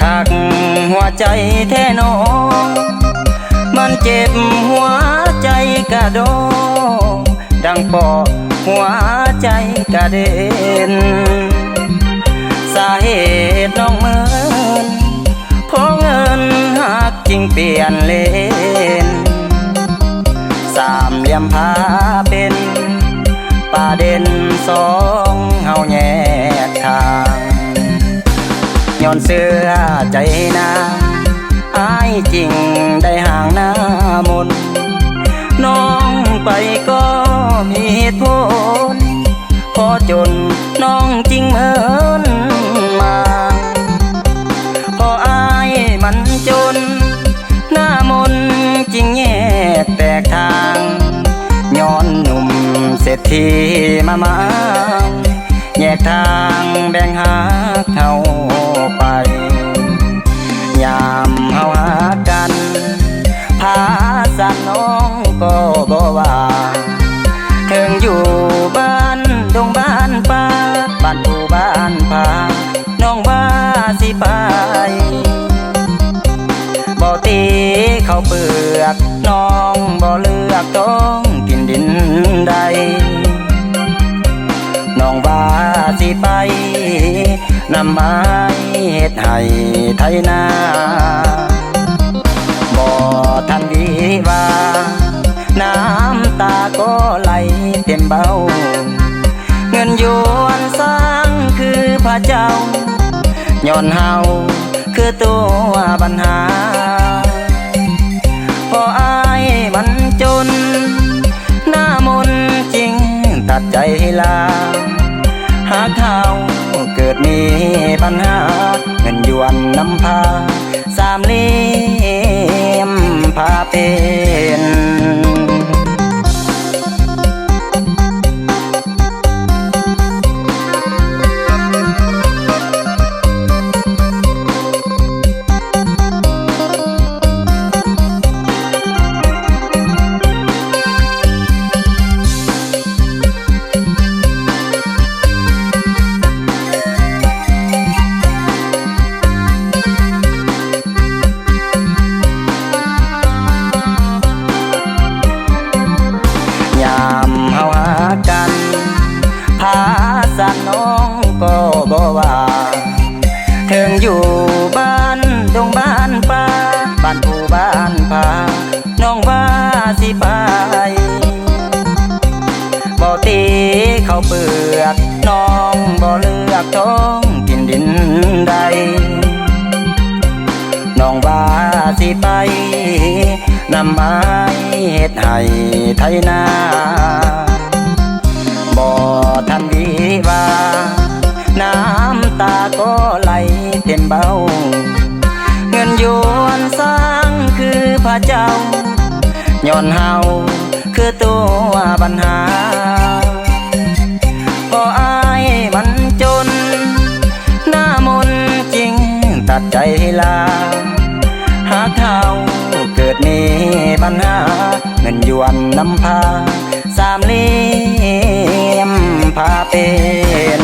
ทักหัวใจแท้นองมันเจ็บหัวใจกระโดงดังปอหัวใจกระเด็น สาเหตุน้องเมินเพราะเงินหักจริงเปลี่ยนเลน สามเหลี่ยมพาเป็นป่าเด่นสองเฮาแยกทาง อนเสื้อใจนาอายจริงได้ห่างหน้ามน น้องไปก็มีเหตุผลพอจนน้องจริงเหมือนมาพออายมันจน หน้ามนจริงแยกแตกทางย้อนหนุ่มเศรษฐีมามาแยกทางแบ่งหาเขา บ่ตีเขาเปลือกน้องบ่เลือกต้องกินดินใดน้องว่าสิไปนำไม้เฮ็ดให้ไทยนาบ่ทันดีว่า น้ำตาก็ไหลเต็มเบ้า เงินหยวนสร้างคือพระเจ้าย้อนเฮา คือตัวปัญหา พออายมันจน หน้ามนจริงตัดใจลา หากเขาเกิดมีปัญหา เงินหยวนนำพา สามเลี่ ไม้เฮ็ดให้ไทยนาบ่ทันดีว่า น้ำตาก็ไหลเต็มเบ้า เงินยวนสร้างคือพระเจ้าย้อนเฮาคือตัวปัญหาพออายมันจน หน้ามนจริงตัดใจลา งินยวนนำพา สามเลี่ยมพาเป็น